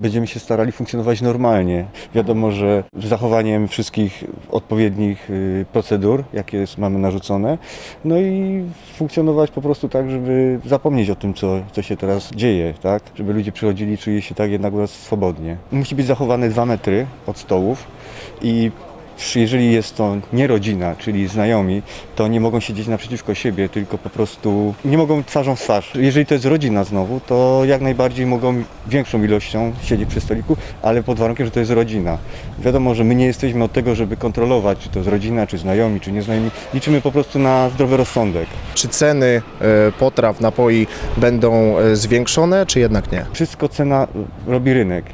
Będziemy się starali funkcjonować normalnie. Wiadomo, że z zachowaniem wszystkich odpowiednich y, procedur, jakie mamy narzucone, no i funkcjonować po prostu tak, żeby zapomnieć o tym, co, co się teraz dzieje, tak? Żeby ludzie przychodzili czuli się tak jednak swobodnie. Musi być zachowane dwa metry od stołów i jeżeli jest to nie rodzina, czyli znajomi, to nie mogą siedzieć naprzeciwko siebie, tylko po prostu nie mogą twarzą w twarz. Jeżeli to jest rodzina znowu, to jak najbardziej mogą większą ilością siedzieć przy stoliku, ale pod warunkiem, że to jest rodzina. Wiadomo, że my nie jesteśmy od tego, żeby kontrolować, czy to jest rodzina, czy znajomi, czy nieznajomi. Liczymy po prostu na zdrowy rozsądek. Czy ceny e, potraw, napoi będą e, zwiększone, czy jednak nie? Wszystko cena y, robi rynek.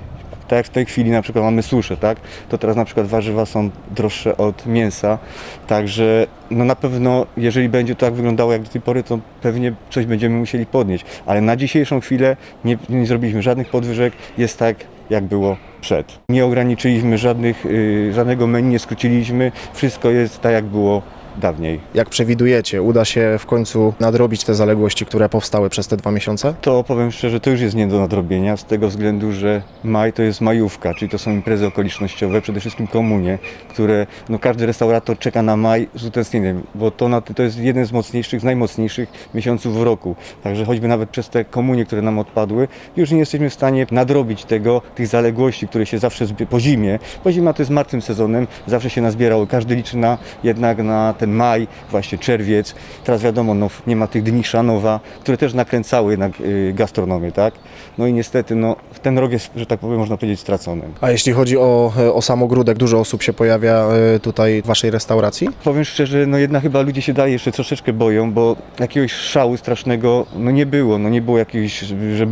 Tak jak w tej chwili na przykład mamy suszę, tak? To teraz na przykład warzywa są droższe od mięsa. Także no na pewno, jeżeli będzie to tak wyglądało jak do tej pory, to pewnie coś będziemy musieli podnieść. Ale na dzisiejszą chwilę nie, nie zrobiliśmy żadnych podwyżek, jest tak jak było przed. Nie ograniczyliśmy żadnych, y, żadnego menu, nie skróciliśmy, wszystko jest tak jak było dawniej. Jak przewidujecie, uda się w końcu nadrobić te zaległości, które powstały przez te dwa miesiące? To powiem szczerze, to już jest nie do nadrobienia z tego względu, że maj to jest majówka, czyli to są imprezy okolicznościowe, przede wszystkim komunie, które no, każdy restaurator czeka na maj z utęsknieniem, bo to, na, to jest jeden z mocniejszych, z najmocniejszych miesiąców w roku. Także choćby nawet przez te komunie, które nam odpadły, już nie jesteśmy w stanie nadrobić tego, tych zaległości, które się zawsze po zimie, bo zima to jest martwym sezonem, zawsze się nazbierało, każdy liczy na, jednak na ten maj, właśnie czerwiec. Teraz wiadomo, no, nie ma tych dni Szanowa, które też nakręcały jednak y, gastronomię, tak? No i niestety, no, ten rok jest, że tak powiem, można powiedzieć stracony. A jeśli chodzi o, e, o sam ogródek, dużo osób się pojawia e, tutaj w waszej restauracji? Powiem szczerze, no jednak chyba ludzie się dalej jeszcze troszeczkę boją, bo jakiegoś szału strasznego no nie było, no nie było jakiegoś, że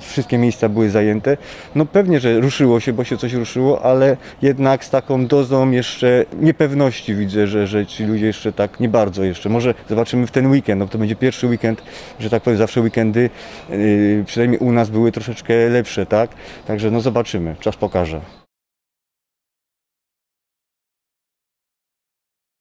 wszystkie miejsca były zajęte. No pewnie, że ruszyło się, bo się coś ruszyło, ale jednak z taką dozą jeszcze niepewności widzę, że, że ci ludzie jeszcze tak nie bardzo jeszcze. Może zobaczymy w ten weekend, no to będzie pierwszy weekend, że tak powiem, zawsze weekendy, yy, przynajmniej u nas były troszeczkę lepsze, tak? Także no zobaczymy, czas pokaże.